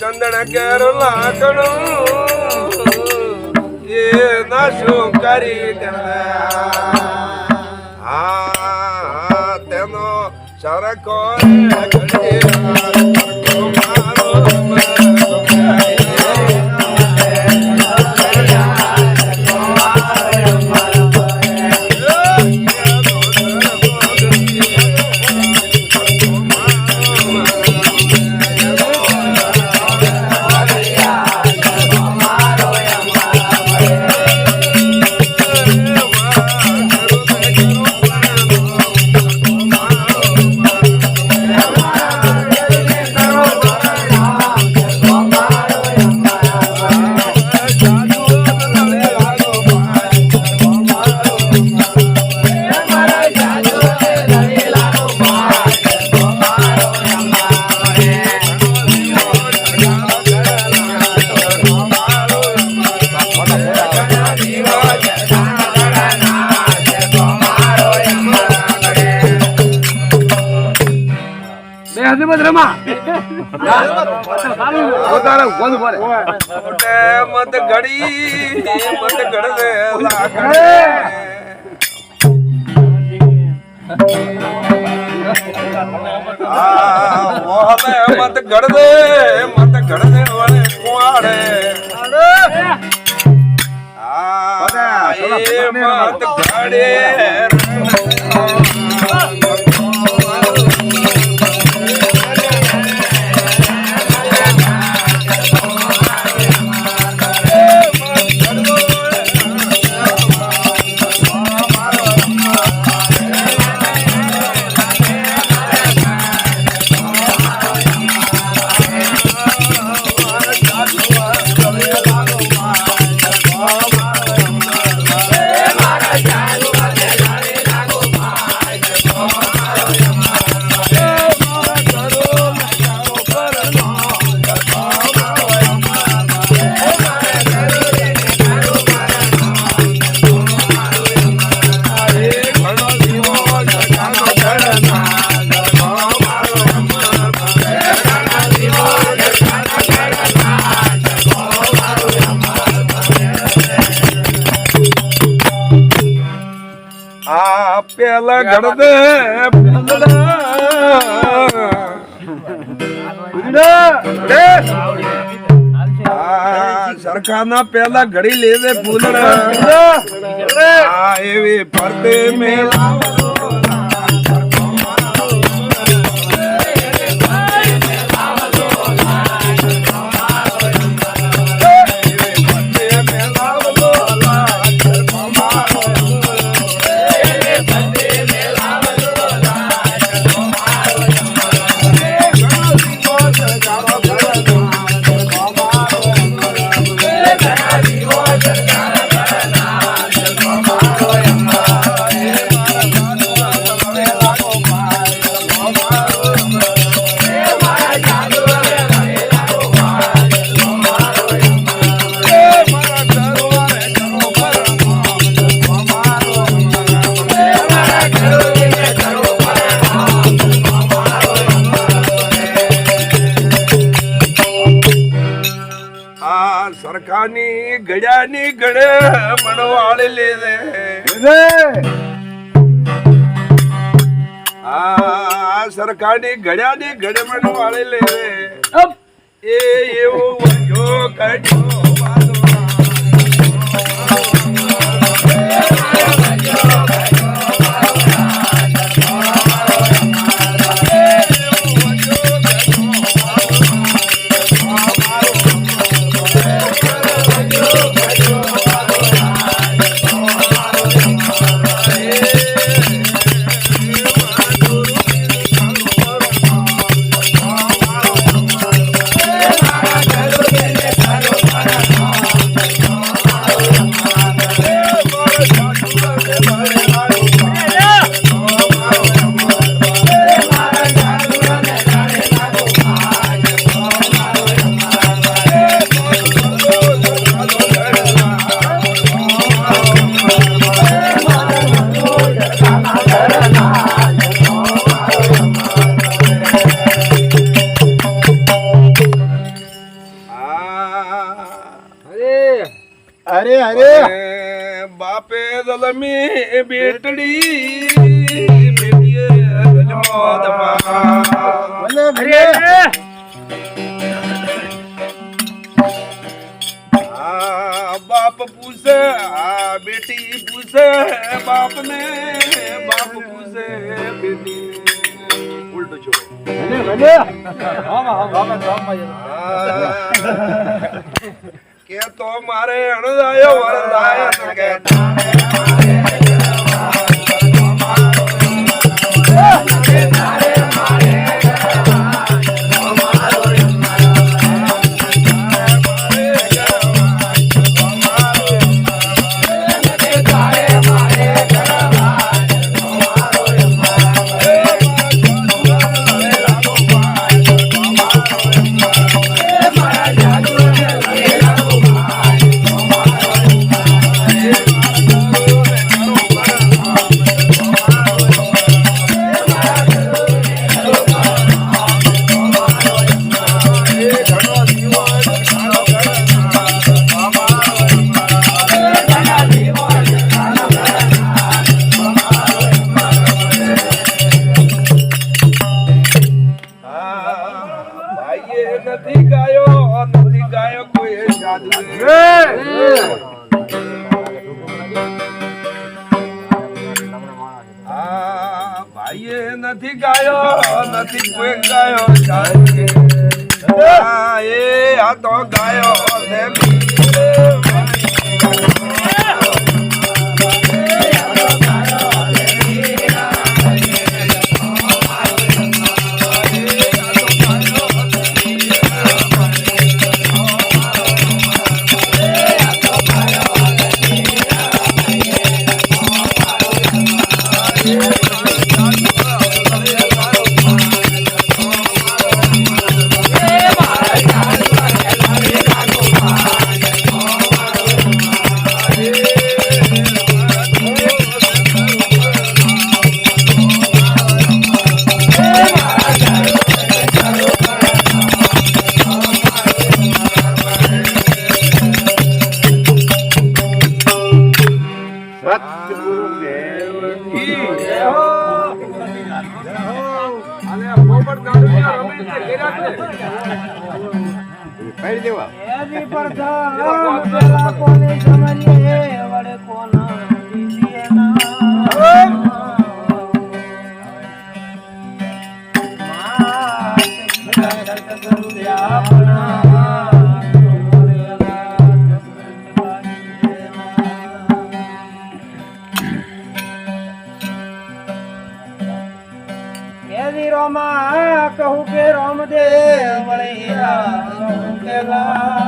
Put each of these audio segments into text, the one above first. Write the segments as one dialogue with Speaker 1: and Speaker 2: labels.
Speaker 1: ಚಂದನ
Speaker 2: ಕೇರಳ ಕಣು ಏನ ಶುಕರಿ ಆ ತೆನೋ ಶರಕೋ ಕಡಿಯ ಮತ ಗಡಿ ಮತ ಗಡದೆ ಮತ ಗಡದೆ ಮತ ಗಡದೆ ಒಳೆ ಕುವಾಡೆ ಮತ ಗಡೆ ગળદે સરકારના પેલા ઘડી લેવે ફૂલડા એવી ફરતે મેલા સરકારની ગળ્યાની ગળે મણવાળી લીધે એ એવું વજો કઢ્યો. બાપે જલમી બેટડી બાપ પૂછે આ બેટી પૂછે બાપ ને બાપ પૂછે બેટી ઉલટો છો કે તો के तो मारे अणुदायो वरदाय ગાયો આ એ આ તો ગાયો ને
Speaker 3: એની પડતા પેલા કોની સમજીએ વડે કોના બીજીએ এলা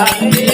Speaker 3: Amém.